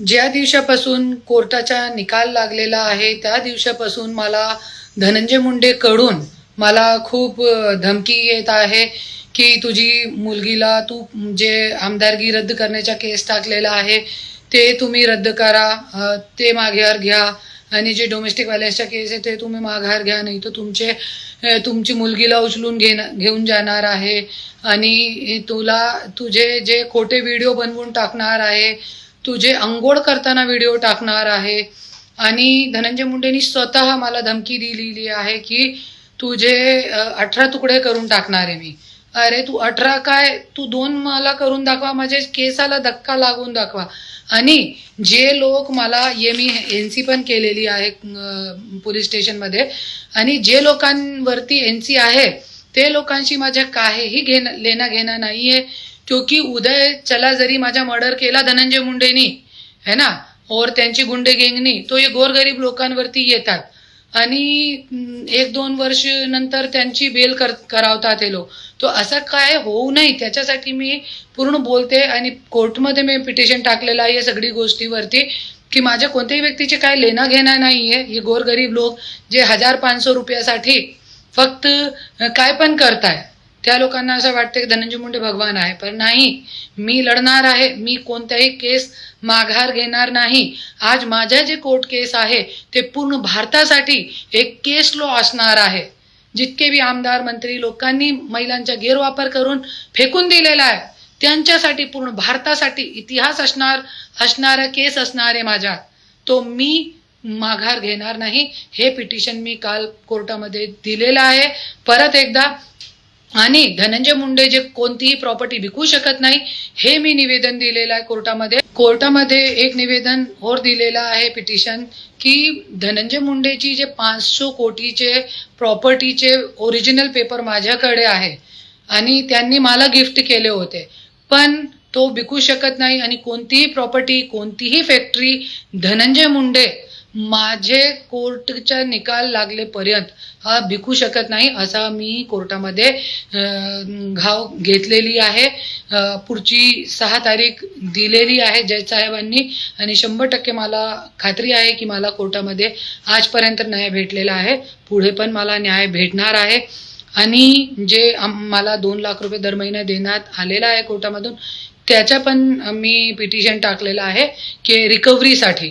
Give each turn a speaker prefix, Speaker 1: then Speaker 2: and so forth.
Speaker 1: ज्या दिवसापासून कोर्टाचा निकाल लागलेला आहे त्या दिवसापासून मला धनंजय मुंडेकडून मला खूप धमकी येत आहे की तुझी मुलगीला तू जे आमदारगी रद्द करण्याचा केस टाकलेला आहे ते तुम्ही रद्द करा ते माघार घ्या आणि जे डोमेस्टिक व्हायलन्सचा केस आहे ते तुम्ही माघार घ्या नाही तर तुमचे तुमची मुलगीला उचलून घेणं घेऊन जाणार आहे. आणि तुला तुझे जे खोटे व्हिडिओ बनवून टाकणार आहे तुझे अंघोळ करताना व्हिडिओ टाकणार आहे. आणि धनंजय मुंडेनी स्वतः मला धमकी दिलेली आहे की तुझे अठरा तुकडे करून टाकणार आहे मी. अरे तू अठरा काय? तू दोन मला करून दाखवा माझ्या केसाला धक्का लागून दाखवा. आणि जे लोक मला ये मी एन सी पण केलेली आहे पोलीस स्टेशनमध्ये. आणि जे लोकांवरती एन सी आहे ते लोकांशी माझ्या काहीही घेणं लेणं घेणं नाही आहे क्योंकि उदय चला जरी माझा मर्डर केला धनंजय मुंडेनी है ना? और त्यांची गुंडे गेंगनी तो हे गोरगरीब लोकांवरती येतात. आणि एक दोन वर्ष नंतर त्यांची बेल कर करावतात हे लोक. तो असं काय होऊ नये त्याच्यासाठी मी पूर्ण बोलते आणि कोर्टमध्ये मी पिटिशन टाकलेलं आहे या सगळी गोष्टीवरती की माझ्या कोणत्याही व्यक्तीचे काय लेणं घेणं नाही आहे हे गोरगरीब लोक जे हजार पाचशे रुपयासाठी फक्त काय पण करताय त्या लोकांना असं वाटतं की धनंजय मुंडे भगवान आहे. पण नाही मी लढणार आहे मी कोणत्याही केस माघार घेणार नाही. आज माझ्या जे कोर्ट केस आहे ते पूर्ण भारतासाठी एक केस लॉ असणार आहे. जितके बी आमदार मंत्री लोकांनी महिलांचा गैरवापर करून फेकून दिलेला आहे त्यांच्यासाठी पूर्ण भारतासाठी इतिहास असणार असणारा केस असणार आहे माझ्या तो मी माघार घेणार नाही. हे पिटिशन मी काल कोर्टामध्ये दिलेलं आहे. परत एकदा आणि धनंजय मुंडे जे कोणतीही प्रॉपर्टी विकू शकत नाही हे मी निवेदन दिलेलं आहे कोर्टामध्ये. कोर्टामध्ये एक निवेदन और दिलेलं आहे पिटिशन की धनंजय मुंडेची जे पाचशे कोटीचे प्रॉपर्टीचे ओरिजिनल पेपर माझ्याकडे आहे आणि त्यांनी मला गिफ्ट केले होते. पण तो विकू शकत नाही आणि कोणतीही प्रॉपर्टी कोणतीही फॅक्टरी धनंजय मुंडे माझे कोर्टचा निकाल लागलेपर्यंत हा भिकू शकत नाही असा मी कोर्टामध्ये घाव घेतलेली आहे. पुढची सहा तारीख दिलेली आहे जज साहेबांनी आणि शंभर टक्के मला खात्री आहे की मला कोर्टामध्ये आजपर्यंत न्याय भेटलेला आहे. पुढे पण मला न्याय भेटणार आहे. आणि जे मला दोन लाख रुपये दर महिना देण्यात आलेला आहे कोर्टामधून त्याच्या पण मी पिटिशन टाकलेलं आहे की रिकव्हरीसाठी